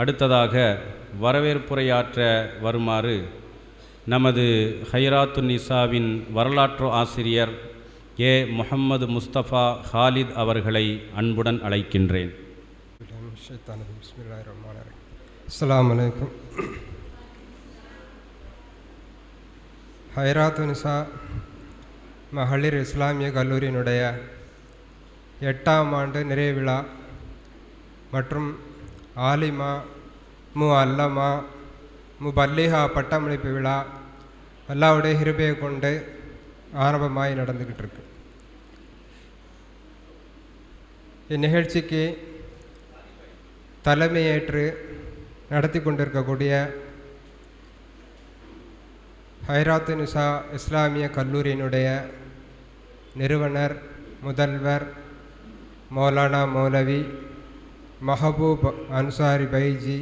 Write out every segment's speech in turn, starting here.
அடுத்ததாக வரவேற்புரையாற்ற வருமாறு நமது ஹைராத்து நிசாவின் வரலாற்று ஆசிரியர் ஏ. முஹம்மது முஸ்தபா ஹாலித் அவர்களை அன்புடன் அழைக்கின்றேன். அஸ்லாம் வலைக்கம் ஹைராத்து நிசா மகளிர் இஸ்லாமிய கல்லூரியினுடைய எட்டாம் ஆண்டு நிறைவிழா மற்றும் ஆலிமா மு அல்லமா மு பல்லிஹா பட்டமளிப்பு விழா அல்லாவுடைய ஹிருபையை கொண்டு ஆரம்பமாகி நடந்துக்கிட்டு இருக்கு இந்நிகழ்ச்சிக்கு தலைமையேற்று நடத்தி கொண்டிருக்கக்கூடிய ஹைராத்து நிசா இஸ்லாமிய கல்லூரியினுடைய நிறுவனர் முதல்வர் மௌலானா மௌலவி மஹபூப் அன்சாரி பைஜி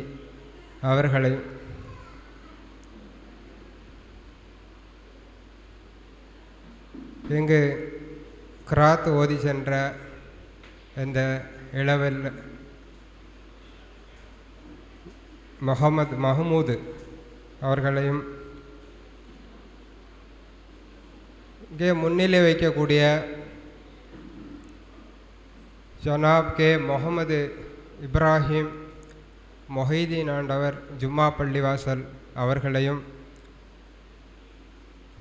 அவர்களை இங்கு கிராத் ஓதி சென்ற இந்த இளவல் முகமது மஹமூது அவர்களையும் இங்கே முன்னிலை வைக்கக்கூடிய ஜனாப் கே முகமது இப்ராஹிம் மொஹீதீன் ஆண்டவர் ஜும்மா பள்ளிவாசல் அவர்களையும்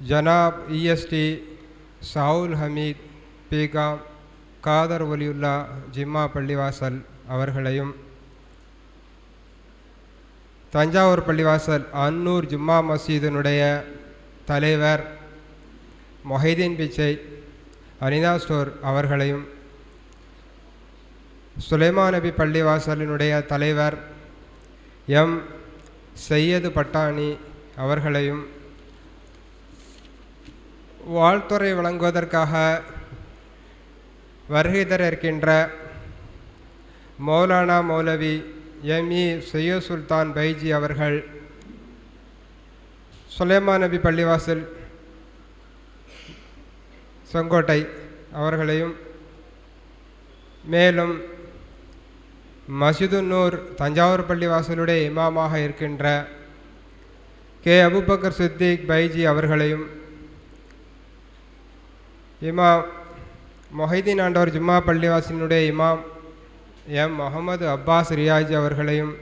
ஜனாப் இஎஸ்டி சவுல் ஹமீத் பீகாம் காதர் ஒலியுல்லா ஜிம்மா பள்ளிவாசல் அவர்களையும் தஞ்சாவூர் பள்ளிவாசல் அன்னூர் ஜும்மா மசீதினுடைய தலைவர் மொஹிதீன் பிச்சை அனிதா ஸ்டோர் அவர்களையும் சுலைமா நபி பள்ளிவாசலினுடைய தலைவர் எம். செய்யது பட்டாணி அவர்களையும் வாழ்த்துறை வழங்குவதற்காக வருகை தர இருக்கின்ற மௌலானா மௌலவி எம். இ. சையோ சுல்தான் பைஜி அவர்கள் சுலைமா நபி பள்ளிவாசல் செங்கோட்டை அவர்களையும் மேலும் மசிதுன்னூர் தஞ்சாவூர் பள்ளிவாசலுடைய இமாமாக இருக்கின்ற கே. அபுபக்கர் சித்திக் பைஜி அவர்களையும் இமாம் மொஹிதீன் ஆண்டவர் ஜும்மா பள்ளிவாசலினுடைய இமாம் எம். முகமது அப்பாஸ் ரியாஜ் அவர்களையும்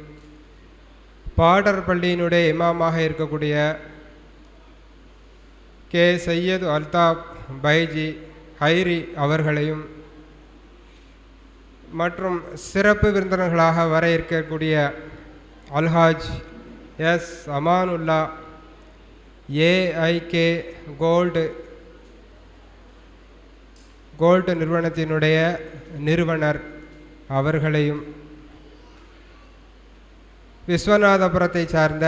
பாடர் பள்ளியினுடைய இமாமாக இருக்கக்கூடிய கே. சையது அல்தாப் பைஜி ஹைரி அவர்களையும் மற்றும் சிறப்பு விருந்தினர்களாக வர இருக்கக்கூடிய Alhaj S Amanullah AIK gold gold நிறுவனத்தினுடைய நிறுவனர் அவர்களையும் விஸ்வநாதபுரத்தை சார்ந்த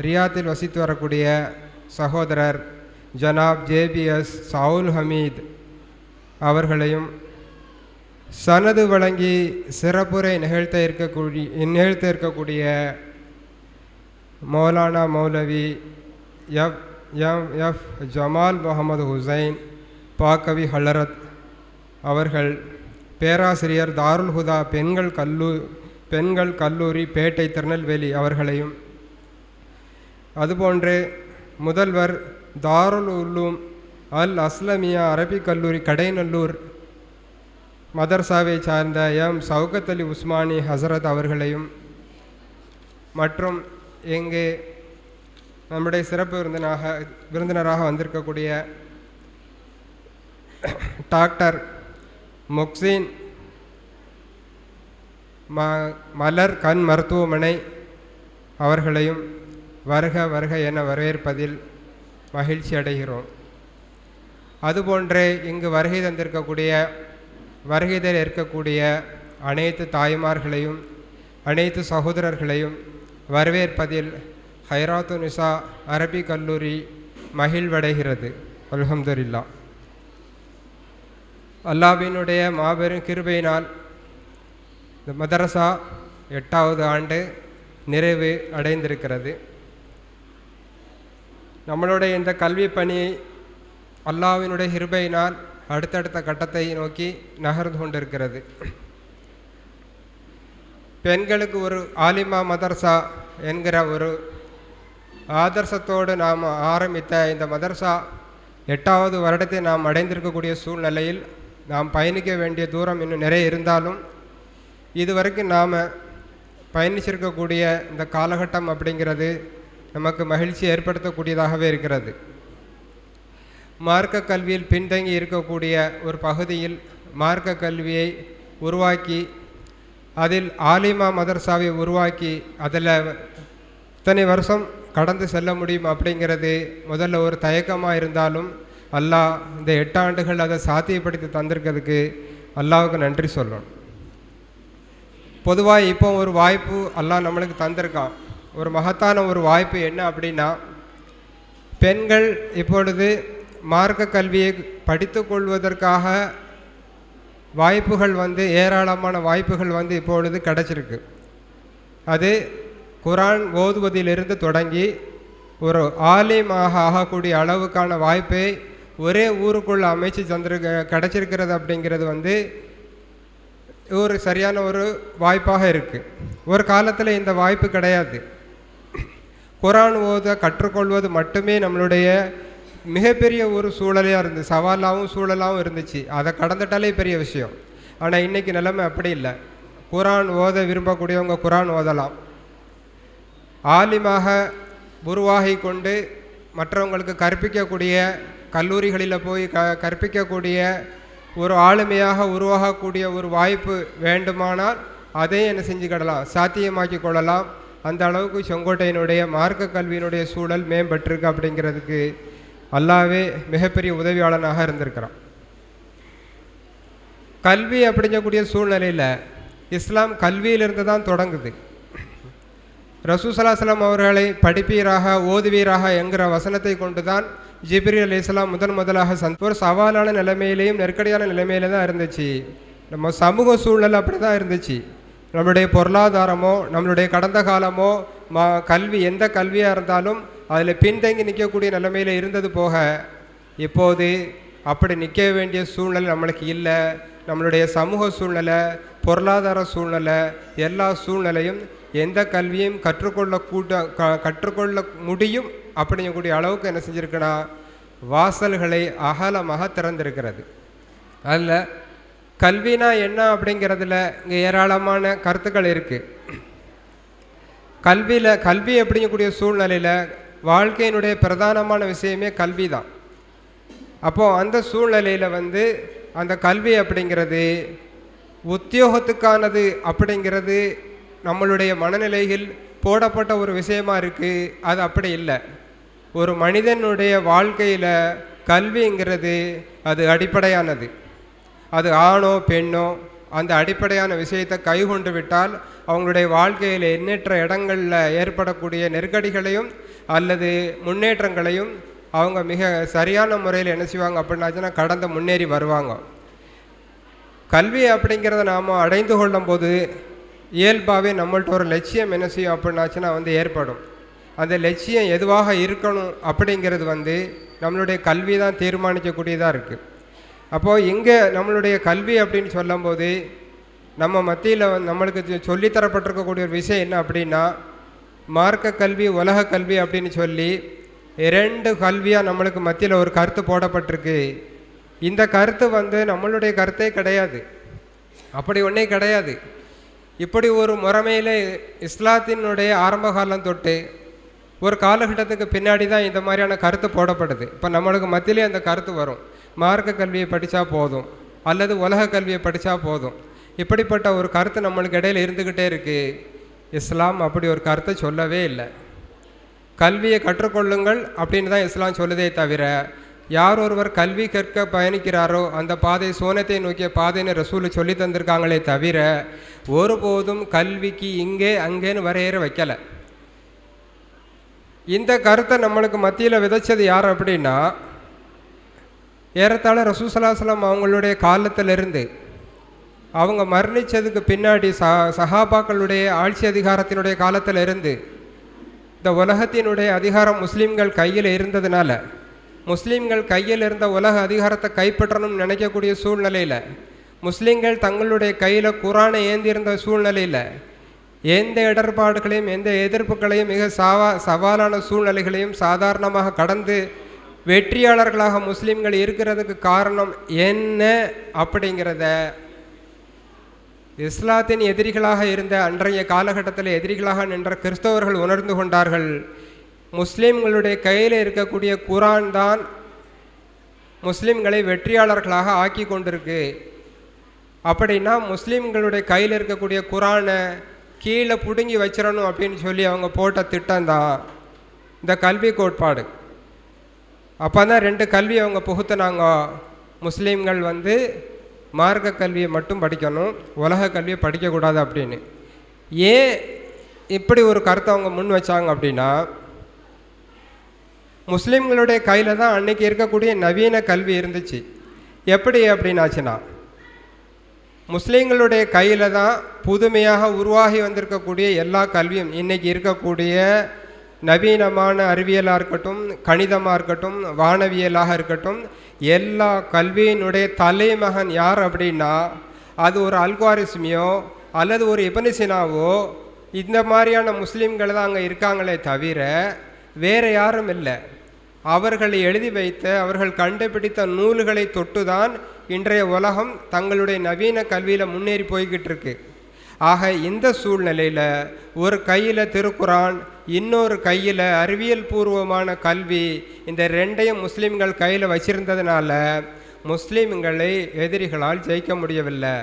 ரியாத்தில் வசித்து வரக்கூடிய சகோதரர் ஜனாப் ஜேபிஎஸ் சவுல் ஹமீத் அவர்களையும் சனது வழங்கி சிறப்புரை நிகழ்த்த இருக்கக்கூடிய நிகழ்த்த இருக்கக்கூடிய Maulana Moulavi F M F Jamal Mohammed Hussain Baqavi Hazrat அவர்கள் பேராசிரியர் தாருல் ஹுதா பெண்கள் கல்லூ பெண்கள் கல்லூரி பேட்டை திருநெல்வேலி அவர்களையும். அதுபோன்று முதல்வர் தாருல் உல்லூம் அல் அஸ்லமியா அரபிக் கல்லூரி கடைநல்லூர் மதர்சாவை சார்ந்த எம். சவுகத் அலி உஸ்மானி ஹசரத் அவர்களையும் மற்றும் இங்கே நம்முடைய சிறப்பு விருந்தினாக விருந்தினராக வந்திருக்கக்கூடிய டாக்டர் முக்சின் ம மலர் கண் மருத்துவமனை அவர்களையும் வருக வருக என வரவேற்பதில் மகிழ்ச்சி அடைகிறோம் அதுபோன்றே இங்கு வருகை தந்திருக்கக்கூடிய வருகைதல் இருக்கக்கூடிய அனைத்து தாய்மார்களையும் அனைத்து சகோதரர்களையும் வரவேற்பதில் ஹைராத்து நிசா அரபி கல்லூரி மகிழ்வடைகிறது. அல்ஹம்துலில்லா. அல்லாவினுடைய மாபெரும் கிருபையினால் இந்த மதரசா எட்டாவது ஆண்டு நிறைவு அடைந்திருக்கிறது. நம்மளுடைய இந்த கல்வி பணி அல்லாவினுடைய கிருபையினால் அடுத்தடுத்த கட்டத்தை நோக்கி நகர்ந்து கொண்டிருக்கிறது. பெண்களுக்கு ஒரு ஆலிமா மதர்சா என்கிற ஒரு ஆதர்சத்தோடு நாம் ஆரம்பித்த இந்த மதர்சா எட்டாவது வருடத்தை நாம் அடைந்திருக்கக்கூடிய சூழ்நிலையில் நாம் பயணிக்க வேண்டிய தூரம் இன்னும் நிறைய இருந்தாலும் இதுவரைக்கும் நாம் பயணிச்சிருக்கக்கூடிய இந்த காலகட்டம் அப்படிங்கிறது நமக்கு மகிழ்ச்சி ஏற்படுத்தக்கூடியதாகவே இருக்கிறது. மார்க்க கல்வியில் பின்தங்கி இருக்கக்கூடிய ஒரு பகுதியில் மார்க்க கல்வியை உருவாக்கி அதில் ஆலிமா மதர்சாவை உருவாக்கி அதில் இத்தனை வருஷம் கடந்து செல்ல முடியும் அப்படிங்கிறது முதல்ல ஒரு தயக்கமாக இருந்தாலும் அல்லாஹ் இந்த எட்டு ஆண்டுகள் அதை சாத்தியப்படுத்தி தந்திருக்கிறதுக்கு அல்லாவுக்கு நன்றி சொல்லணும். பொதுவாக இப்போ ஒரு வாய்ப்பு அல்லாஹ் நம்மளுக்கு தந்திருக்கான் ஒரு மகத்தான ஒரு வாய்ப்பு என்ன அப்படின்னா பெண்கள் இப்பொழுது மார்க்க கல்வியை படித்து கொள்வதற்காக வாய்ப்புகள் வந்து ஏராளமான வாய்ப்புகள் வந்து இப்பொழுது கிடச்சிருக்கு. அது குரான் ஓதுவதிலிருந்து தொடங்கி ஒரு ஆலிமாக ஆகக்கூடிய அளவுக்கான வாய்ப்பை ஒரே ஊருக்குள்ளே அமைச்சு தந்திருக்க கிடச்சிருக்கிறது அப்படிங்கிறது வந்து ஒரு சரியான ஒரு வாய்ப்பாக இருக்குது ஒரு காலத்தில் இந்த வாய்ப்பு கிடையாது. குரான் ஓத கற்றுக்கொள்வது மட்டுமே நம்மளுடைய மிகப்பெரிய ஒரு சூழலையாக இருந்துச்சு சவாலாகவும் சூழலாகவும் இருந்துச்சு. அதை கடந்துட்டாலே பெரிய விஷயம். ஆனால் இன்றைக்கி நிலைமை அப்படி இல்லை. குரான் ஓத விரும்பக்கூடியவங்க குரான் ஓதலாம். ஆலிமாக உருவாகி கொண்டு மற்றவங்களுக்கு கற்பிக்கக்கூடிய கல்லூரிகளில் போய் க கற்பிக்கக்கூடிய ஒரு ஆளுமையாக உருவாகக்கூடிய ஒரு வாய்ப்பு வேண்டுமானால் அதையும் என்ன செஞ்சுக்கிடலாம் சாத்தியமாக்கி கொள்ளலாம். அந்த அளவுக்கு செங்கோட்டையினுடைய மார்க்க கல்வியினுடைய சூழல் மேம்பட்டிருக்கு அப்படிங்கிறதுக்கு அல்லாவே மிகப்பெரிய உதவியாளனாக இருந்திருக்கிறான். கல்வி அப்படிங்கக்கூடிய சூழ்நிலையில் இஸ்லாம் கல்வியிலிருந்து தான் தொடங்குது. ரசூசலாசலம் அவர்களை படிப்பீராக ஓதுவீராக என்கிற வசனத்தை கொண்டு தான் ஜிப்ரி அலி இஸ்லாம் முதன் முதலாக சந்த் ஒரு சவாலான நிலைமையிலையும் நெருக்கடியான நிலைமையில தான் இருந்துச்சு. நம்ம சமூக சூழ்நிலை அப்படி தான் இருந்துச்சு. நம்மளுடைய பொருளாதாரமோ நம்மளுடைய கடந்த காலமோ மா கல்வி எந்த கல்வியாக இருந்தாலும் அதில் பின்தங்கி நிற்கக்கூடிய நிலைமையில் இருந்தது போக இப்போது அப்படி நிற்க வேண்டிய சூழ்நிலை நம்மளுக்கு இல்லை. நம்மளுடைய சமூக சூழ்நிலை பொருளாதார சூழ்நிலை எல்லா சூழ்நிலையும் எந்த கல்வியும் கற்றுக்கொள்ள கூட்ட க கற்றுக்கொள்ள முடியும் அப்படிங்கக்கூடிய அளவுக்கு என்ன செஞ்சுருக்குன்னா வாசல்களை அகலமாக திறந்திருக்கிறது. அதில் கல்வினா என்ன அப்படிங்கிறதுல இங்கே ஏராளமான கருத்துக்கள் இருக்குது கல்வியில் கல்வி அப்படிங்கக்கூடிய சூழ்நிலையில் வாழ்க்கையினுடைய பிரதானமான விஷயமே கல்வி தான் அப்போது அந்த சூழ்நிலையில் வந்து அந்த கல்வி அப்படிங்கிறது உத்தியோகத்துக்கானது அப்படிங்கிறது நம்மளுடைய மனநிலையில் போடப்பட்ட ஒரு விஷயமா இருக்குது அது அப்படி இல்லை. ஒரு மனிதனுடைய வாழ்க்கையில் கல்விங்கிறது அது அடிப்படையானது. அது ஆணோ பெண்ணோ அந்த அடிப்படையான விஷயத்தை கைகொண்டு விட்டால் அவங்களுடைய வாழ்க்கையில் எண்ணற்ற இடங்களில் ஏற்படக்கூடிய நெருக்கடிகளையும் அல்லது முன்னேற்றங்களையும் அவங்க மிக சரியான முறையில் என்ன செய்வாங்க அப்படின்னாச்சுன்னா கடந்த முன்னேறி வருவாங்க. கல்வி அப்படிங்கிறத நாம் அடைந்து கொள்ளும் போது இயல்பாகவே நம்மள்ட்ட ஒரு லட்சியம் என்ன செய்யும் அப்படின்னாச்சுன்னா வந்து ஏற்படும். அந்த லட்சியம் எதுவாக இருக்கணும் அப்படிங்கிறது வந்து நம்மளுடைய கல்வி தான் தீர்மானிக்கக்கூடியதாக இருக்குது அப்போது இங்கே நம்மளுடைய கல்வி அப்படின்னு சொல்லும்போது நம்ம மத்தியில் நம்மளுக்கு சொல்லித்தரப்பட்டிருக்கக்கூடிய ஒரு விஷயம் என்ன அப்படின்னா மார்க்க கல்வி உலக கல்வி அப்படின்னு சொல்லி இரண்டு கல்வியாக நம்மளுக்கு மத்தியில் ஒரு கருத்து போடப்பட்டிருக்கு. இந்த கருத்து வந்து நம்மளுடைய கருத்தே கிடையாது. அப்படி ஒன்றே கிடையாது. இப்படி ஒரு முறைமையில் இஸ்லாத்தினுடைய ஆரம்ப காலம் தொட்டு ஒரு காலகட்டத்துக்கு பின்னாடி தான் இந்த மாதிரியான கருத்து போடப்படுது. இப்போ நம்மளுக்கு மத்தியிலே அந்த கருத்து வரும். மார்க்க கல்வியை படித்தா போதும். அல்லது உலக கல்வியை படித்தா போதும். இப்படிப்பட்ட ஒரு கருத்து நம்மளுக்கு இடையில இருந்துக்கிட்டே இருக்குது இஸ்லாம் அப்படி ஒரு கருத்தை சொல்லவே இல்லை. கல்வியை கற்றுக்கொள்ளுங்கள் அப்படின்னு தான் இஸ்லாம் சொல்லுதே தவிர யார் ஒருவர் கல்வி கற்க பயணிக்கிறாரோ அந்த பாதை சோனத்தை நோக்கிய பாதைன்னு ரசூல் சொல்லி தந்திருக்காங்களே தவிர ஒருபோதும் கல்விக்கு இங்கே அங்கேன்னு வரையற வைக்கலை. இந்த கருத்தை நம்மளுக்கு மத்தியில் விதைச்சது யார் அப்படின்னா ஏறத்தாழ ரசூசலாசலம் அவங்களுடைய காலத்திலிருந்து அவங்க மரணித்ததுக்கு பின்னாடி ச சஹாபாக்களுடைய ஆட்சி அதிகாரத்தினுடைய காலத்தில் இருந்து இந்த உலகத்தினுடைய அதிகாரம் முஸ்லீம்கள் கையில் இருந்ததுனால முஸ்லீம்கள் கையில் இருந்த உலக அதிகாரத்தை கைப்பற்றணும்னு நினைக்கக்கூடிய சூழ்நிலையில் முஸ்லீம்கள் தங்களுடைய கையில் குரானை ஏந்தியிருந்த சூழ்நிலையில் எந்த இடர்பாடுகளையும் எந்த எதிர்ப்புகளையும் மிக சாவா சவாலான சூழ்நிலைகளையும் சாதாரணமாக கடந்து வெற்றியாளர்களாக முஸ்லீம்கள் இருக்கிறதுக்கு காரணம் என்ன அப்படிங்கிறத இஸ்லாத்தின் எதிரிகளாக இருந்த அன்றைய காலகட்டத்தில் எதிரிகளாக நின்ற கிறிஸ்தவர்கள் உணர்ந்து கொண்டார்கள். முஸ்லீம்களுடைய கையில் இருக்கக்கூடிய குரான் தான் முஸ்லீம்களை வெற்றியாளர்களாக ஆக்கி கொண்டிருக்கு. அப்படின்னா முஸ்லீம்களுடைய கையில் இருக்கக்கூடிய குரானை கீழே பிடுங்கி வச்சிடணும் அப்படின்னு சொல்லி அவங்க போட்ட திட்டம்தான் இந்த கல்வி கோட்பாடு. அப்போ தான் ரெண்டு கல்வி அவங்க புகுத்தினாங்க. முஸ்லீம்கள் வந்து மார்க்க கல்வியை மட்டும் படிக்கணும் உலக கல்வியை படிக்கக்கூடாது அப்படின்னு. ஏன் இப்படி ஒரு கருத்தை அவங்க முன் வச்சாங்க அப்படின்னா முஸ்லீம்களுடைய கையில் தான் அன்னைக்கு இருக்கக்கூடிய நவீன கல்வி இருந்துச்சு. எப்படி அப்படின்னாச்சுன்னா முஸ்லீம்களுடைய கையில் தான் புதுமையாக உருவாகி வந்திருக்கக்கூடிய எல்லா கல்வியும் இன்றைக்கி இருக்கக்கூடிய நவீனமான அறிவியலாக இருக்கட்டும் கணிதமாக இருக்கட்டும் வானவியலாக இருக்கட்டும் எல்லா கல்வியினுடைய தலைமகன் யார் அப்படின்னா அது ஒரு அல்காரிஸ்மியோ அல்லது ஒரு இபனிசினாவோ இந்த மாதிரியான முஸ்லீம்கள் தான் அங்கே இருக்காங்களே தவிர வேறு யாரும் இல்லை. அவர்கள் எழுதி வைத்த அவர்கள் கண்டுபிடித்த நூல்களை தொட்டுதான் இன்றைய உலகம் தங்களுடைய நவீன கல்வியில் முன்னேறி போய்கிட்டு இருக்குது ஆக இந்த சூழ்நிலையில் ஒரு கையில் திருக்குறான் இன்னொரு கையில் அறிவியல் பூர்வமான கல்வி இந்த ரெண்டையும் முஸ்லீம்கள் கையில் வச்சிருந்ததுனால முஸ்லீம்களை எதிரிகளால் ஜெயிக்க முடியவில்லை.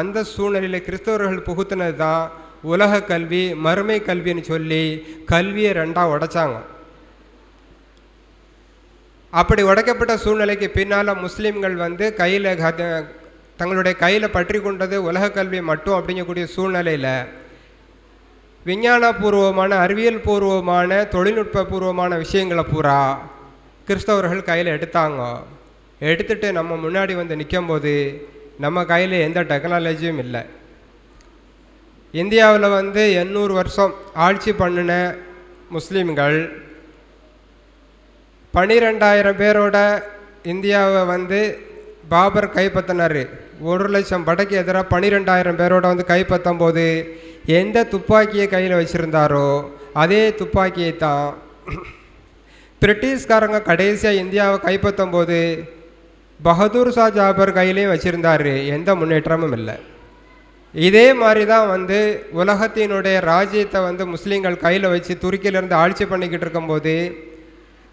அந்த சூழ்நிலையில் கிறிஸ்தவர்கள் புகுத்தினது தான் உலக கல்வி மறுமை கல்வின்னு சொல்லி கல்வியை ரெண்டாக உடைச்சாங்க. அப்படி உடைக்கப்பட்ட சூழ்நிலைக்கு பின்னால் முஸ்லீம்கள் வந்து கையில் தங்களுடைய கையில் பற்றி கொண்டது உலக கல்வி மட்டும் அப்படிங்கக்கூடிய சூழ்நிலையில் விஞ்ஞானபூர்வமான அறிவியல் பூர்வமான தொழில்நுட்ப பூர்வமான விஷயங்களை பூரா கிறிஸ்தவர்கள் கையில் எடுத்தாங்க. எடுத்துட்டு நம்ம முன்னாடி வந்து நிற்கும்போது நம்ம கையில் எந்த டெக்னாலஜியும் இல்லை. இந்தியாவில் வந்து எண்ணூறு வருஷம் ஆட்சி பண்ணின முஸ்லீம்கள் பன்னிரெண்டாயிரம் பேரோட இந்தியாவை வந்து பாபர் கைப்பற்றினார் ஒரு லட்சம் படைக்கு எதிராக பன்னிரெண்டாயிரம் பேரோட வந்து கைப்பற்றும் போது எந்த துப்பாக்கியை கையில் வச்சுருந்தாரோ அதே துப்பாக்கியை தான் பிரிட்டிஷ்காரங்க கடைசியாக இந்தியாவை கைப்பற்றும் போது பகதூர் ஷா ஜாபர் கையிலையும் வச்சுருந்தார். எந்த முன்னேற்றமும் இல்லை. இதே மாதிரி தான் வந்து உலகத்தினுடைய ராஜ்யத்தை வந்து முஸ்லீம்கள் கையில் வச்சு துருக்கியிலேருந்து ஆட்சி பண்ணிக்கிட்டு இருக்கும்போது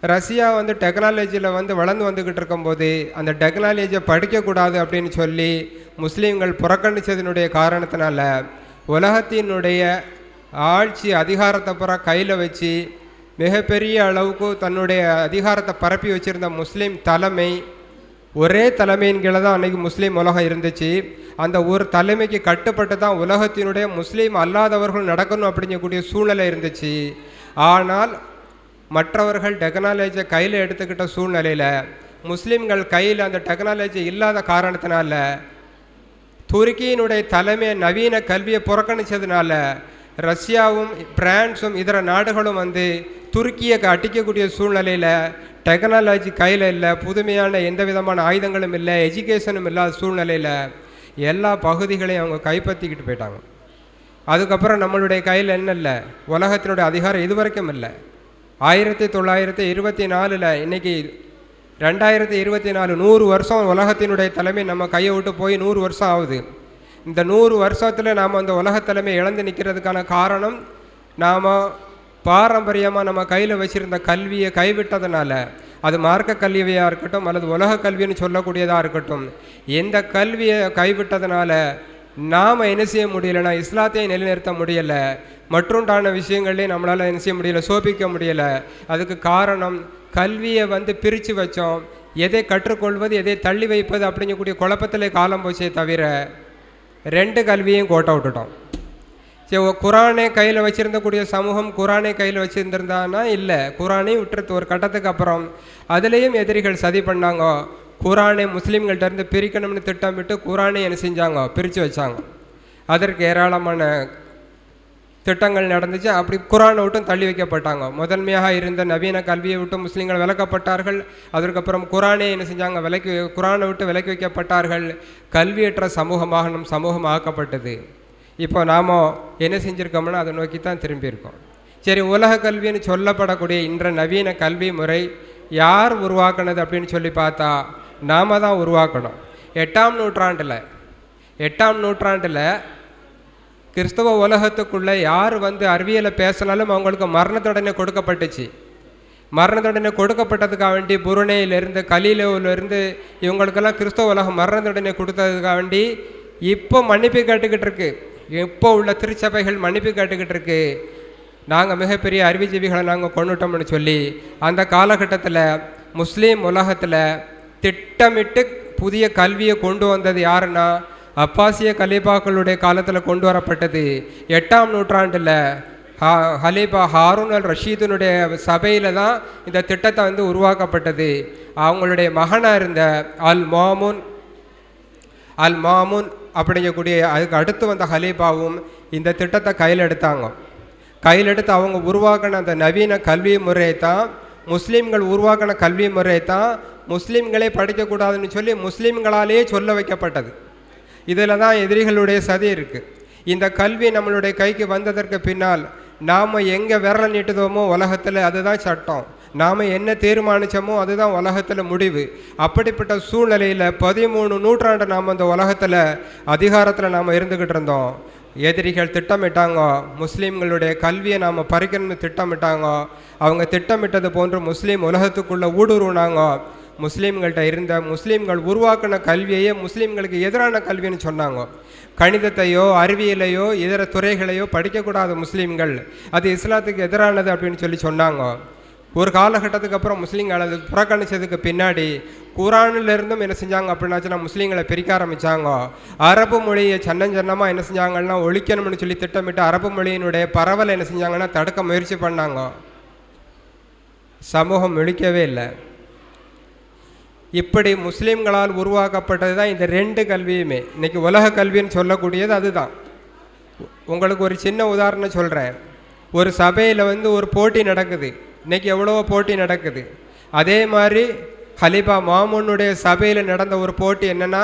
ரஷ்யா வந்து டெக்னாலஜியில் வந்து வளர்ந்து வந்துக்கிட்டு இருக்கும்போது அந்த டெக்னாலஜியை படிக்கக்கூடாது அப்படின்னு சொல்லி முஸ்லீம்கள் புறக்கணித்ததினுடைய காரணத்தினால உலகத்தினுடைய ஆட்சி அதிகாரத்தை புற கையில் வச்சு மிகப்பெரிய அளவுக்கு தன்னுடைய அதிகாரத்தை பரப்பி வச்சுருந்த முஸ்லீம் தலைமை ஒரே தலைமையின் கீழே தான் அன்றைக்கி முஸ்லீம் உலகம் இருந்துச்சு. அந்த ஒரு தலைமைக்கு கட்டுப்பட்டு தான் உலகத்தினுடைய முஸ்லீம் அல்லாதவர்கள் நடக்கணும் அப்படிங்கக்கூடிய சூழ்நிலை இருந்துச்சு. ஆனால் மற்றவர்கள் டெக்னாலஜியை கையில் எடுத்துக்கிட்ட சூழ்நிலையில் முஸ்லீம்கள் கையில் அந்த டெக்னாலஜி இல்லாத காரணத்தினால துருக்கியினுடைய தலைமை நவீன கல்வியை புறக்கணித்ததுனால ரஷ்யாவும் பிரான்ஸும் இதர நாடுகளும் வந்து துருக்கியை அடிக்கக்கூடிய சூழ்நிலையில் டெக்னாலஜி கையில் இல்லை புதுமையான எந்த விதமான ஆயுதங்களும் இல்லை எஜுகேஷனும் இல்லாத சூழ்நிலையில் எல்லா பகுதிகளையும் அவங்க கைப்பற்றிக்கிட்டு போயிட்டாங்க. அதுக்கப்புறம் நம்மளுடைய கையில் என்ன இல்லை? உலகத்தினுடைய அதிகாரம் இது வரைக்கும் இல்லை. ஆயிரத்தி தொள்ளாயிரத்தி இருபத்தி நாலில் இன்னைக்கு ரெண்டாயிரத்தி இருபத்தி நாலு நூறு வருஷம் உலகத்தினுடைய தலைமை நம்ம கையை விட்டு போய் நூறு வருஷம் ஆகுது. இந்த நூறு வருஷத்தில் நாம் அந்த உலக தலைமை இழந்து நிற்கிறதுக்கான காரணம் நாம் பாரம்பரியமாக நம்ம கையில் வச்சுருந்த கல்வியை கைவிட்டதுனால அது மார்க்க கல்வியாக இருக்கட்டும் அல்லது உலக கல்வின்னு சொல்லக்கூடியதாக இருக்கட்டும் எந்த கல்வியை கைவிட்டதுனால நாம் என்ன செய்ய முடியலைன்னா இஸ்லாத்தை நிலைநிறுத்த முடியலை. மற்றுண்டான விஷயங்கள்லேயும் நம்மளால் என்ன செய்ய முடியல சோபிக்க முடியலை. அதுக்கு காரணம் கல்வியை வந்து பிரித்து வச்சோம். எதை கற்றுக்கொள்வது எதை தள்ளி வைப்பது அப்படிங்கக்கூடிய குழப்பத்தில் காலம் போச்சே தவிர ரெண்டு கல்வியையும் கோட்டை விட்டுட்டோம். சரி ஓ, குரானை கையில் வச்சுருந்தக்கூடிய சமூகம் குரானை கையில் வச்சுருந்துருந்தானா? இல்லை. குரானையும் விட்டுறது ஒரு கட்டத்துக்கு அப்புறம் அதுலேயும் எதிரிகள் சதி பண்ணாங்க. குரானை முஸ்லீம்கள்ட்ட இருந்து பிரிக்கணும்னு திட்டமிட்டு குரானை என்ன செஞ்சாங்க? பிரித்து வச்சாங்க. அதற்கு ஏராளமான திட்டங்கள் நடந்துச்சு. அப்படி குரானை விட்டும் தள்ளி வைக்கப்பட்டாங்க. முதன்மையாக இருந்த நவீன கல்வியை விட்டு முஸ்லீம்கள் விலக்கப்பட்டார்கள். அதற்கப்புறம் குரானே என்ன செஞ்சாங்க? விலக்கி குரானை விட்டு விலக்கி வைக்கப்பட்டார்கள். கல்வியற்ற சமூகமாக நம் சமூகம் ஆக்கப்பட்டது. இப்போ நாம் என்ன செஞ்சுருக்கோம்னா அதை நோக்கி தான் திரும்பியிருக்கோம். சரி உலக கல்வின்னு சொல்லப்படக்கூடிய இன்ற நவீன கல்வி முறை யார் உருவாக்குனது அப்படின்னு சொல்லி பார்த்தா நாம தான் உருவாக்கணும். எட்டாம் நூற்றாண்டில் எட்டாம் நூற்றாண்டில் கிறிஸ்தவ உலகத்துக்குள்ளே யார் வந்து அறிவியலை பேசினாலும் அவங்களுக்கு மரணத்தொடனே கொடுக்கப்பட்டுச்சு. மரணத்துடனே கொடுக்கப்பட்டதுக்காக வேண்டி புருனேயிலிருந்து கலீலோவிலிருந்து இவங்களுக்கெல்லாம் கிறிஸ்தவ உலகம் மரணத்துடனே கொடுத்ததுக்காக வேண்டி இப்போ மன்னிப்பு கேட்டுக்கிட்டு இருக்கு. இப்போ உள்ள திருச்சபைகள் மன்னிப்பு கேட்டுக்கிட்டு இருக்கு. நாங்கள் மிகப்பெரிய அறிவிஜீவிகளை நாங்கள் கொண்டுட்டோம்னு சொல்லி அந்த காலகட்டத்தில் முஸ்லீம் உலகத்தில் திட்டமிட்டு புதிய கல்வியை கொண்டு வந்தது யாருன்னா அப்பாசிய கலீபாக்களுடைய காலத்தில் கொண்டு வரப்பட்டது. எட்டாம் நூற்றாண்டில் ஹா ஹலீபா ஹாரூன் அல் ரஷீதுனுடைய சபையில் தான் இந்த திட்டத்தை வந்து உருவாக்கப்பட்டது. அவங்களுடைய மகனாக இருந்த அல் மாமுன் அல் மாமுன் அப்படிங்கக்கூடிய அதுக்கு அடுத்து வந்த ஹலீபாவும் இந்த திட்டத்தை கையில் எடுத்தாங்க. கையில் எடுத்து அவங்க உருவாக்கின அந்த நவீன கல்வி முறையை தான் முஸ்லீம்கள் உருவாக்கின கல்வி முறையை தான் முஸ்லீம்களே படிக்கக்கூடாதுன்னு சொல்லி முஸ்லீம்களாலேயே சொல்ல வைக்கப்பட்டது. இதில் தான் எதிரிகளுடைய சதி இருக்குது இந்த கல்வி நம்மளுடைய கைக்கு வந்ததற்கு பின்னால் நாம் எங்கே விரல நீட்டுதோமோ உலகத்தில் அதுதான் சட்டம். நாம் என்ன தீர்மானித்தோமோ அதுதான் உலகத்தில் முடிவு. அப்படிப்பட்ட சூழ்நிலையில் பதிமூணு நூற்றாண்டு நாம் அந்த உலகத்தில் அதிகாரத்தில் நாம் இருந்துக்கிட்டு இருந்தோம். எதிரிகள் திட்டமிட்டாங்க முஸ்லீம்களுடைய கல்வியை நாம் பறிக்கணும்னு திட்டமிட்டாங்க அவங்க திட்டமிட்டது போன்று முஸ்லீம் உலகத்துக்குள்ளே ஊடுருவினாங்க. முஸ்லீம்கள்ட்ட இருந்த முஸ்லீம்கள் உருவாக்கின கல்வியையே முஸ்லீம்களுக்கு எதிரான கல்வின்னு சொன்னாங்க. கணிதத்தையோ அறிவியலையோ இதர துறைகளையோ படிக்கக்கூடாது முஸ்லீம்கள். அது இஸ்லாத்துக்கு எதிரானது அப்படின்னு சொல்லி சொன்னாங்க. ஒரு காலகட்டத்துக்கு அப்புறம் முஸ்லீம்கள் அது புறக்கணிச்சதுக்கு பின்னாடி குரானில் இருந்தும் என்ன செஞ்சாங்க அப்படின்னாச்சுன்னா முஸ்லீம்களை பிரிக்க ஆரம்பித்தாங்க அரபு மொழியை சன்னஞ்சன்னமாக என்ன செஞ்சாங்கன்னா ஒழிக்கணும்னு சொல்லி திட்டமிட்டு அரபு மொழியினுடைய பரவலை என்ன செஞ்சாங்கன்னா தடுக்க முயற்சி பண்ணாங்க. சமூகம் ஒழிக்கவே இல்லை. இப்படி முஸ்லீம்களால் உருவாக்கப்பட்டது தான் இந்த ரெண்டு கல்வியுமே. இன்றைக்கி உலக கல்வின்னு சொல்லக்கூடியது அதுதான். உங்களுக்கு ஒரு சின்ன உதாரணம் சொல்கிறேன் ஒரு சபையில் வந்து ஒரு போட்டி நடக்குது. இன்றைக்கி எவ்வளவோ போட்டி நடக்குது. அதே மாதிரி ஹலிபா மாமுனுடைய சபையில் நடந்த ஒரு போட்டி என்னென்னா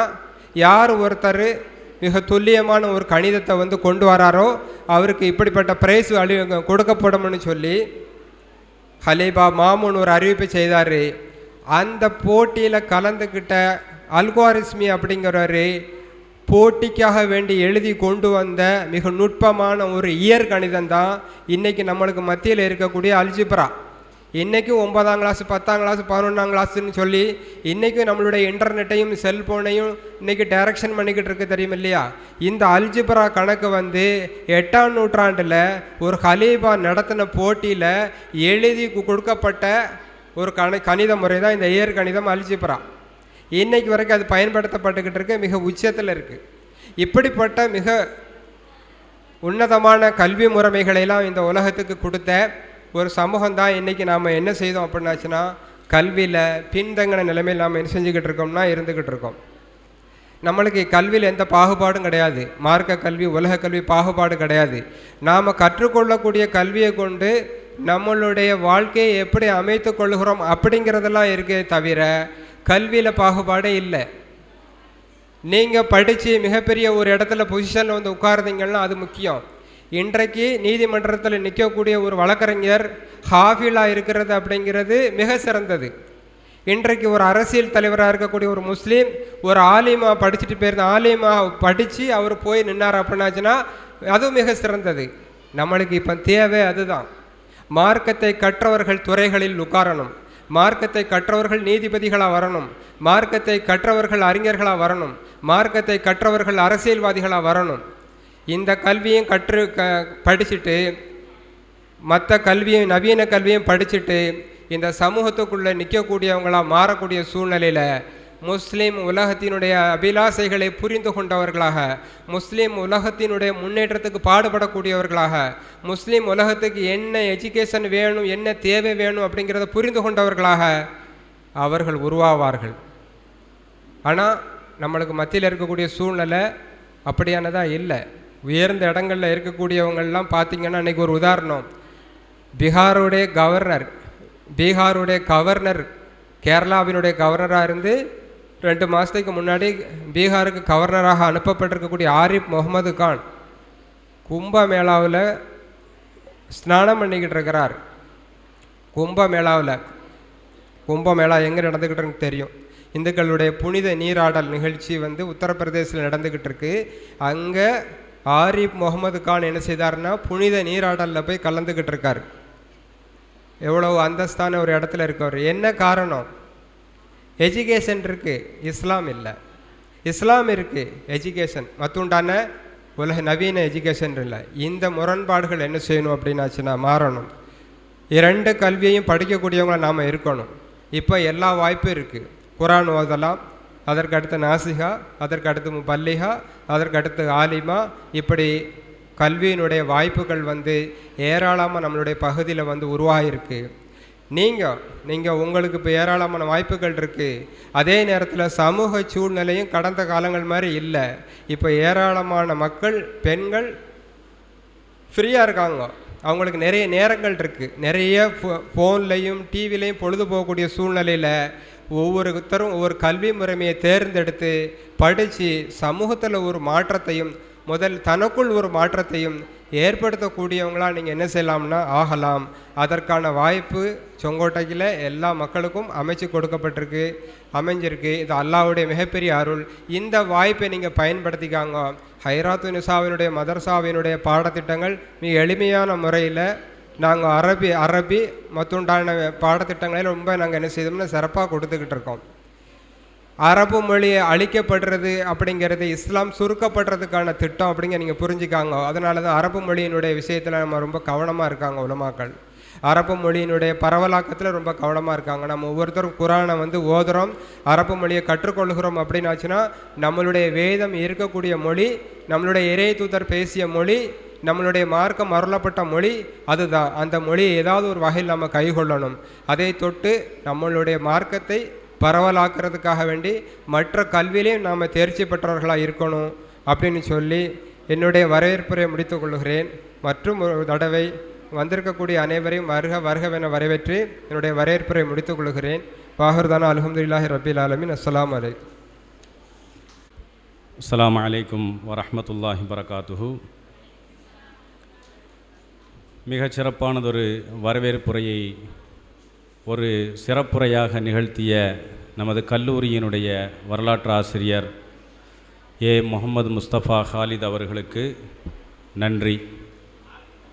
யார் ஒருத்தர் மிக துல்லியமான ஒரு கணிதத்தை வந்து கொண்டு வராரோ அவருக்கு இப்படிப்பட்ட பிரைஸ் அழி கொடுக்கப்படும்னு சொல்லி ஹலீபா மாமுன் ஒரு அறிவிப்பு செய்தார். அந்த போட்டியில் கலந்துக்கிட்ட அல்குவாரிஸ்மி அப்படிங்கிறவர் போட்டிக்காக வேண்டி எழுதி கொண்டு வந்த மிக நுட்பமான ஒரு இயற்கணிதம் தான் இன்றைக்கி நம்மளுக்கு மத்தியில் இருக்கக்கூடிய அல்ஜிப்ரா. இன்றைக்கும் ஒன்பதாம் கிளாஸ் பத்தாம் கிளாஸ் பதினொன்றாம் கிளாஸ்ன்னு சொல்லி இன்றைக்கும் நம்மளுடைய இன்டர்நெட்டையும் செல்ஃபோனையும் இன்றைக்கி டைரக்ஷன் பண்ணிக்கிட்டு இருக்கு தெரியும் இல்லையா? இந்த அல்ஜிப்ரா கணக்கு வந்து எட்டாம் நூற்றாண்டில் ஒரு ஹலீபா நடத்தின போட்டியில் எழுதி கொடுக்கப்பட்ட ஒரு கண கணித முறை தான் இந்த ஏர் கணிதம் அல்ஜிப்ரா இன்னைக்கு வரைக்கும் அது பயன்படுத்தப்பட்டுக்கிட்டு இருக்கு மிக உச்சத்தில் இருக்குது இப்படிப்பட்ட மிக உன்னதமான கல்வி முறைமைகளையெல்லாம் இந்த உலகத்துக்கு கொடுத்த ஒரு சமூகம் தான் இன்றைக்கி நாம் என்ன செய்தோம் அப்படின்னாச்சுன்னா கல்வியில் பின்தங்கின நிலைமையில் நாம் என்ன செஞ்சுக்கிட்டு இருக்கோம்னா இருந்துக்கிட்டு இருக்கோம். நம்மளுக்கு கல்வியில் எந்த பாகுபாடும் கிடையாது. மார்க்க கல்வி உலக கல்வி பாகுபாடு கிடையாது. நாம் கற்றுக்கொள்ளக்கூடிய கல்வியை கொண்டு நம்மளுடைய வாழ்க்கையை எப்படி அமைத்து கொள்கிறோம் அப்படிங்கிறதெல்லாம் இருக்கே தவிர கல்வியில் பாகுபாடே இல்லை. நீங்கள் படித்து மிகப்பெரிய ஒரு இடத்துல பொசிஷனில் வந்து உட்காருந்தீங்கன்னா அது முக்கியம். இன்றைக்கு நீதிமன்றத்தில் நிற்கக்கூடிய ஒரு வழக்கறிஞர் ஹாஃபிலாக இருக்கிறது அப்படிங்கிறது மிக சிறந்தது. இன்றைக்கு ஒரு அரசியல் தலைவராக இருக்கக்கூடிய ஒரு முஸ்லீம் ஒரு ஆலிமா படிச்சுட்டு போயிருந்த ஆலிமா படித்து அவர் போய் நின்னார் அப்படின்னாச்சுன்னா அதுவும் மிக சிறந்தது. நம்மளுக்கு இப்போ தேவை அதுதான். மார்க்கத்தை கற்றவர்கள் துறைகளில் உட்காரணும். மார்க்கத்தை கற்றவர்கள் நீதிபதிகளாக வரணும். மார்க்கத்தை கற்றவர்கள் அறிஞர்களாக வரணும். மார்க்கத்தை கற்றவர்கள் அரசியல்வாதிகளாக வரணும். இந்த கல்வியும் கற்று க படிச்சுட்டு மற்ற கல்வியும் நவீன கல்வியும் படிச்சுட்டு இந்த சமூகத்துக்குள்ளே நிற்கக்கூடியவங்களாக மாறக்கூடிய சூழ்நிலையில் முஸ்லீம் உலகத்தினுடைய அபிலாசைகளை புரிந்து கொண்டவர்களாக முஸ்லீம் உலகத்தினுடைய முன்னேற்றத்துக்கு பாடுபடக்கூடியவர்களாக முஸ்லீம் உலகத்துக்கு என்ன எஜுகேஷன் வேணும் என்ன தேவை வேணும் அப்படிங்கிறத புரிந்து கொண்டவர்களாக அவர்கள் உருவாவார்கள். ஆனால் நம்மளுக்கு மத்தியில் இருக்கக்கூடிய சூழ்நிலை அப்படியானதாக இல்லை. உயர்ந்த இடங்களில் இருக்கக்கூடியவங்கள்லாம் பார்த்திங்கன்னா அன்றைக்கி ஒரு உதாரணம். பீகாருடைய கவர்னர் பீகாருடைய கவர்னர் கேரளாவினுடைய கவர்னராக இருந்து ரெண்டு மாதத்துக்கு முன்னாடி பீகாருக்கு கவர்னராக அனுப்பப்பட்டிருக்கக்கூடிய ஆரிப் முகமது கான் கும்பமேளாவில் ஸ்நானம் பண்ணிக்கிட்டு இருக்கிறார். கும்பமேளாவில். கும்பமேளா எங்கே நடந்துக்கிட்டிருக்குன்னு தெரியும். இந்துக்களுடைய புனித நீராடல் நிகழ்ச்சி வந்து உத்தரப்பிரதேசில் நடந்துக்கிட்டு இருக்கு அங்கே ஆரிப் முகமது கான் என்ன செய்தார்னா புனித நீராடலில் போய் கலந்துக்கிட்டு இருக்கார் எவ்வளோ அந்தஸ்தான ஒரு இடத்துல இருக்கவர். என்ன காரணம்? எஜுகேஷன் இருக்குது இஸ்லாம் இல்லை. இஸ்லாம் இருக்குது எஜுகேஷன் மத்துண்டான உலக நவீன எஜுகேஷன் இல்லை. இந்த முரண்பாடுகள் என்ன செய்யணும் அப்படின்னாச்சுன்னா மாறணும். இரண்டு கல்வியையும் படிக்கக்கூடியவங்கள நாம் இருக்கணும். இப்போ எல்லா வாய்ப்பும் இருக்குது குரான் ஓதலாம் அதற்கு அடுத்து நாசிகா அதற்கு அடுத்து பல்லிகா அதற்கு அடுத்து ஆலிமா. இப்படி கல்வியினுடைய வாய்ப்புகள் வந்து ஏராளமாக நம்மளுடைய பகுதியில் வந்து உருவாகிருக்கு நீங்கள் நீங்கள் உங்களுக்கு இப்போ ஏராளமான வாய்ப்புகள் இருக்குது அதே நேரத்தில் சமூக சூழ்நிலையும் கடந்த காலங்கள் மாதிரி இல்லை. இப்போ ஏராளமான மக்கள் பெண்கள் ஃப்ரீயாக இருக்காங்க. அவங்களுக்கு நிறைய நேரங்கள் இருக்குது நிறைய ஃபோன்லேயும் டிவிலையும் பொழுது போகக்கூடிய சூழ்நிலையில் ஒவ்வொருத்தரும் ஒவ்வொரு கல்வி முறைமையை தேர்ந்தெடுத்து படித்து சமூகத்தில் ஒரு மாற்றத்தையும் முதல் தனக்குள் ஒரு மாற்றத்தையும் ஏற்படுத்தக்கூடியவங்களா நீங்கள் என்ன செய்யலாம்னா ஆகலாம். அதற்கான வாய்ப்பு செங்கோட்டையில் எல்லா மக்களுக்கும் அமைச்சு கொடுக்கப்பட்டிருக்கு அமைஞ்சிருக்கு. இது அல்லாவுடைய மிகப்பெரிய அருள். இந்த வாய்ப்பை நீங்கள் பயன்படுத்திக்காங்க. ஹைராத்து நிசாவினுடைய மதர்சாவினுடைய பாடத்திட்டங்கள் மிக எளிமையான முறையில் நாங்கள் அரபி அரபி மற்றுண்டான பாடத்திட்டங்களை ரொம்ப நாங்கள் என்ன செய்தோம்னா சிறப்பாக கொடுத்துக்கிட்டு இருக்கோம். அரபு மொழி அழிக்கப்படுறது அப்படிங்கிறது இஸ்லாம் சுருக்கப்படுறதுக்கான திட்டம் அப்படிங்க நீங்கள் புரிஞ்சுக்காங்க. அதனால தான் அரபு மொழியினுடைய விஷயத்தில் நம்ம ரொம்ப கவனமாக இருக்காங்க உலமாக்கள். அரபு மொழியினுடைய பரவலாக்கத்தில் ரொம்ப கவனமாக இருக்காங்க. நம்ம ஒவ்வொருத்தரும் குரானை வந்து ஓதுறோம் அரபு மொழியை கற்றுக்கொள்கிறோம் அப்படின்னாச்சுன்னா நம்மளுடைய வேதம் இருக்கக்கூடிய மொழி நம்மளுடைய இறை தூதர் பேசிய மொழி நம்மளுடைய மார்க்கம் அருளப்பட்ட மொழி அதுதான். அந்த மொழியை ஏதாவது ஒரு வகையில் நம்ம கைகொள்ளணும். அதை தொட்டு நம்மளுடைய மார்க்கத்தை பரவலாக்குறதுக்காக வேண்டி மற்ற கல்வியிலையும் நாம் தேர்ச்சி பெற்றவர்களாக இருக்கணும் அப்படின்னு சொல்லி என்னுடைய வரவேற்புரை முடித்துக் கொள்கிறேன். மற்றும் ஒரு தடவை வந்திருக்கக்கூடிய அனைவரையும் வருக வருகவென வரவேற்று என்னுடைய வரவேற்புரை முடித்துக் கொள்கிறேன். பாகர்தானா அலமதுல்லாஹி ரபில் ஆலமின். அஸ்லாம் அலைக்கும். அஸ்லாம் அலைக்கும் வரமத்துல்லாஹி வரகாத்துஹூ. மிகச்சிறப்பானதொரு வரவேற்புரையை ஒரு சிறப்புரையாக நிகழ்த்திய நமது கல்லூரியினுடைய வரலாற்று ஆசிரியர் ஏ. முகமது முஸ்தபா ஹாலித் அவர்களுக்கு நன்றி.